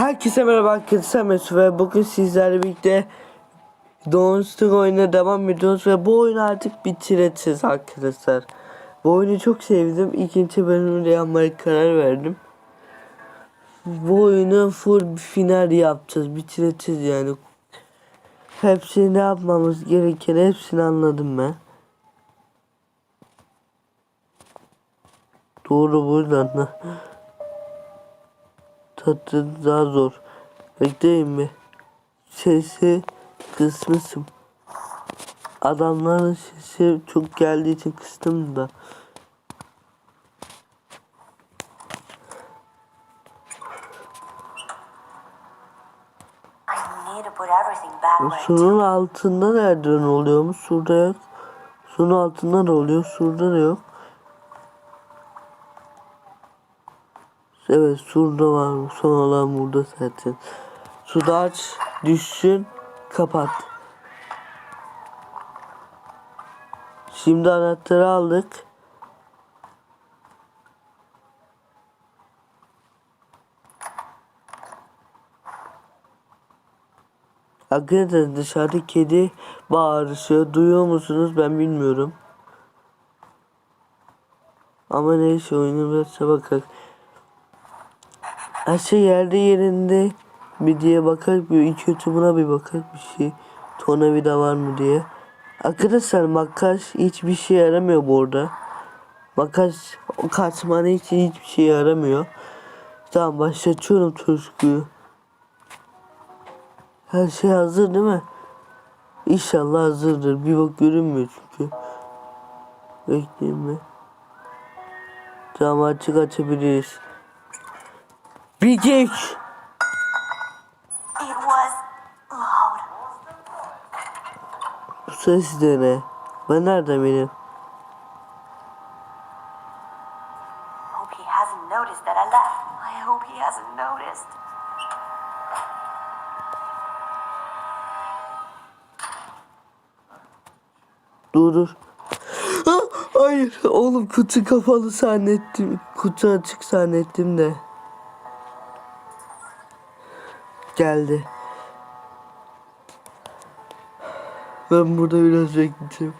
Herkese merhaba arkadaşlar Mesut ve bugün sizlerle birlikte Monster oyuna devam ediyoruz ve bu oyunu artık bitireceğiz arkadaşlar. Bu oyunu çok sevdim. İkinci bölümünde yapmaya karar verdim. Bu oyunu full bir final yapacağız. Bitireceğiz yani. Hepsini ne yapmamız gereken hepsini anladım ben. Doğru buradan da. Tatlı daha zor. Bekleyin mi? Sesi kısmışım. Adamların sesi çok geldiği için kıstım da. Sunun altında nereden oluyormuş? Şurada yok. Sunun altında da oluyor. Şurada da yok. Evet şurada var. Son olan burada zaten. Suda aç, düşsün, kapat. Şimdi anahtarı aldık. Arkadaşlar dışarıda kedi bağırışıyor. Duyuyor musunuz? Ben bilmiyorum. Ama neyse oyunu biraz bakalım. Her şey yerde yerinde mi diye bakar bir iki YouTube'una bir bakar bir şey. Tornavida var mı diye. Arkadaşlar makas hiçbir şey yaramıyor bu arada. Makas kaçmanı için hiçbir şey yaramıyor. Tamam başlatıyorum tutkuyu. Her şey hazır değil mi? İnşallah hazırdır. Bir bak görünmüyor çünkü. Bekleyin mi? Tamam açık açabiliriz. Bir geç. It was loud. Bu ses de ne? Ben nerede benim? Hope he hasn't noticed that I left. I hope he hasn't noticed. Dur dur. Hayır oğlum kutu kapalı zannettim. Kutu açık zannettim de. Geldi. Ben burada biraz bekleyeceğim.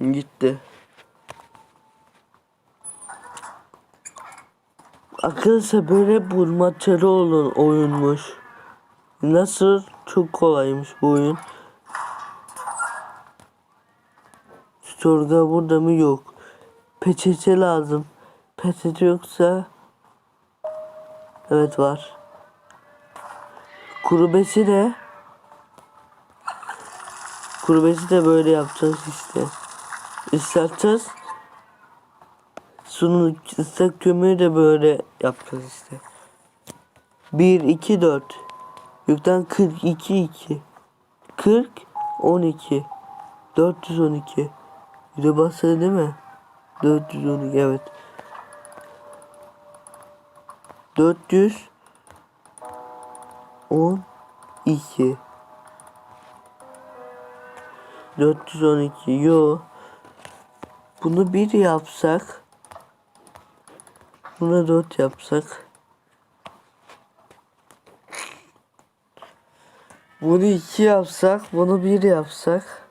Gitti. Arkadaşlar böyle bulmacalı olan oyunmuş. Nasıl? Çok kolaymış bu oyun. Sorga burada mı? Yok. Peçete lazım. Peçete yoksa... Evet var. Kurubesi de... Kurubesi de böyle yapacağız işte. İstereceğiz. Sunu ıslak kömüğü de böyle yapacağız işte. 1, 2, 4. Yükten 42, 2. 40, 12. 412. Bir de basıyor değil mi? 412 evet. 400 12 412 yo bunu bir yapsak Buna 4 yapsak. Bunu 2 yapsak, bunu 1 yapsak.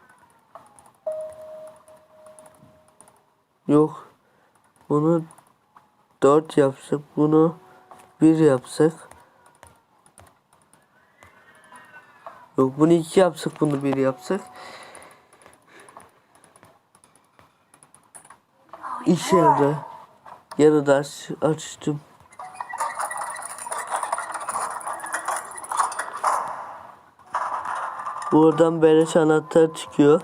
Yok. Bunu 4 yapsak, bunu 1 yapsak. Yok bunu 2 yapsak, bunu 1 yapsak. Yarar. Yarıda aç, açtım. Buradan beleş anahtar çıkıyor.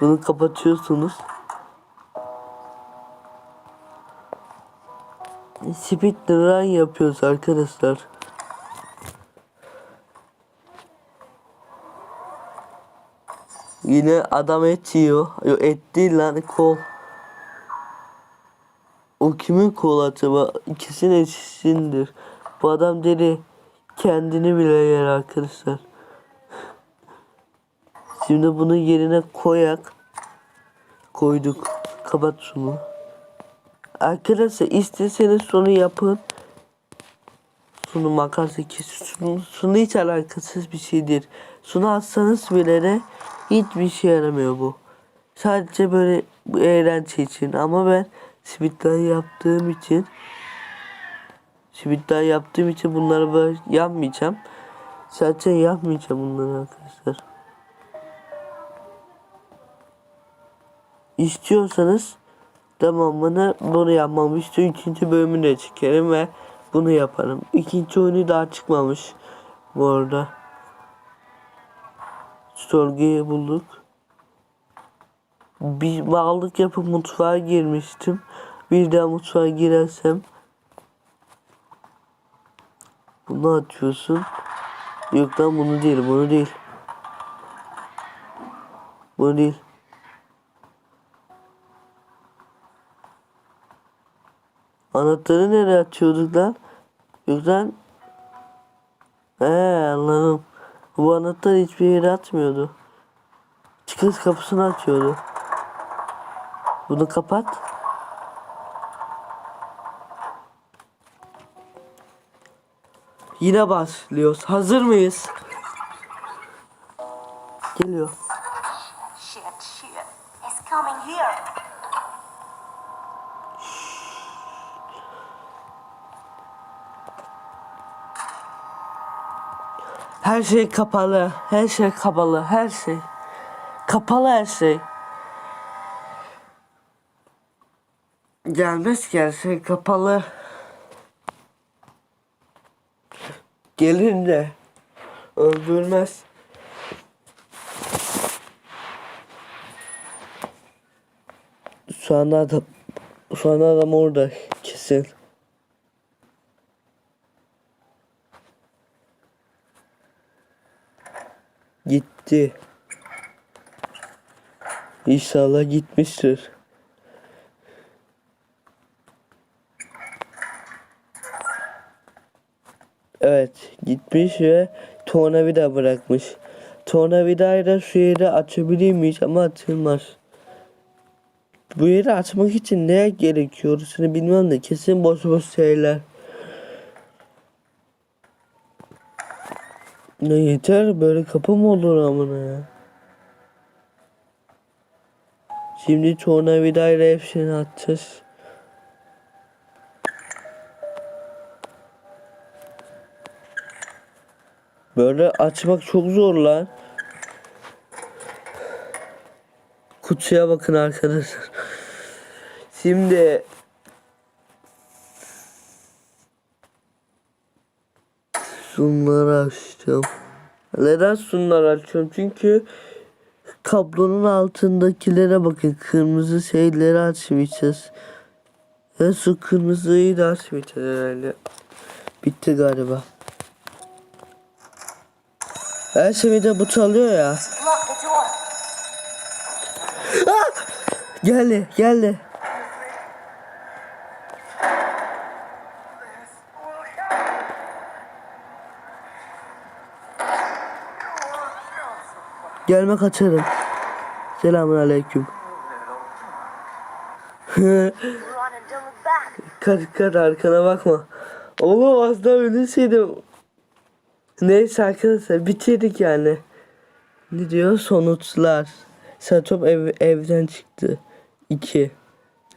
Bunu kapatıyorsunuz. Speed run yapıyoruz arkadaşlar. Yine adam et yiyor. Yok et değil lan kol. O kimin kolu acaba? İkisinin eşisindir. Bu adam deli. Kendini bile yer arkadaşlar. Şimdi bunu yerine koyak. Koyduk. Kapat şunu. Arkadaşlar isteseniz sonu yapın. Sunu makası kesin. Sunu, sunu hiç alakasız bir şeydir. Sunu atsanız bile de hiçbir şey yaramıyor bu. Sadece böyle eğlence için. Ama ben speedrun yaptığım için speedrun yaptığım için bunları böyle yapmayacağım. Sadece yapmayacağım bunları arkadaşlar. İstiyorsanız tamamını bunu yapmam işte ikinci bölümünü de çekerim ve bunu yaparım. İkinci oyunu daha çıkmamış bu arada. Sorguyu bulduk. Bir bağlık yapıp mutfağa girmiştim. Bir daha mutfağa girersem bunu atıyorsun. Yok lan bunu değil, bunu değil. Bunu değil. Anahtarı nereye atıyorduk lan? Yok lan. He anladım. Bu anahtar hiçbir yere atmıyordu. Çıkış kapısını atıyordu. Bunu kapat. Yine başlıyoruz. Hazır mıyız? Geliyor. Shit, shit. It's coming here. Her şey kapalı. Her şey kapalı. Her şey. Kapalı her şey. Gelmez ki her şey kapalı. Gelin de öldürmez. Anda adam, anda adam orada kesin. Gitti. İnşallah gitmiştir. Evet gitmiş ve tornavida bırakmış. Tornavidayla şu yeri açabilir miyiz ama açılmaz. Bu yeri açmak için ne gerekiyor? Seni bilmem de kesin boş boş şeyler. Ne yeter böyle kapı mı olur amına ya? Şimdi tornavidayla hepsini atacağız. Böyle açmak çok zor lan. Kutuya bakın arkadaşlar. Şimdi Şunları açacağım. Neden şunları açıyorum? Çünkü kablonun altındakilere bakın. Kırmızı şeyleri açmayacağız. Ya şu kırmızıyı da açmayacağız herhalde. Bitti galiba. Her şeyde bu çalıyor ya. Door. Geldi, geldi. Gelme kaçarım. Selamun aleyküm. Kaç kaç arkana bakma. Oğlum az daha ölürseydim. Neyse arkadaşlar bitirdik yani. Ne diyor? Sonuçlar. Saturn ev, evden çıktı. 2.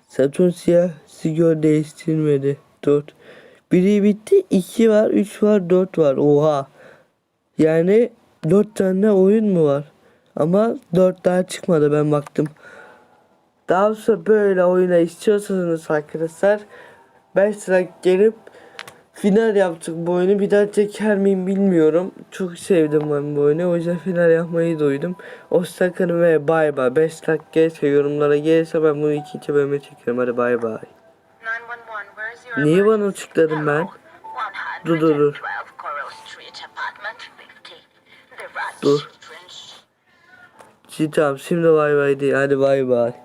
Saturn siyah sigör değiştirmedi. 4. Biri bitti. 2 var. 3 var. 4 var. Oha. Yani 4 tane oyun mu var? Ama 4 daha çıkmadı ben baktım. Daha sonra böyle oyuna istiyorsanız arkadaşlar 5 lira gelip final yaptık bu oyunu. Bir daha çeker miyim bilmiyorum. Çok sevdim ben bu oyunu. O yüzden final yapmayı duydum. Hoşçakalın ve bay bay. 5 dakika gelirse yorumlara gelirse ben bunu ikinci bölüme çekerim. Hadi bay bay. 911, where's your Niye bana tıkladın ben? Dur, dur, dur. 112 Coral Street, apartment 50. The Rat Dur. Tamam şimdi bay bay değil. Hadi bay bay.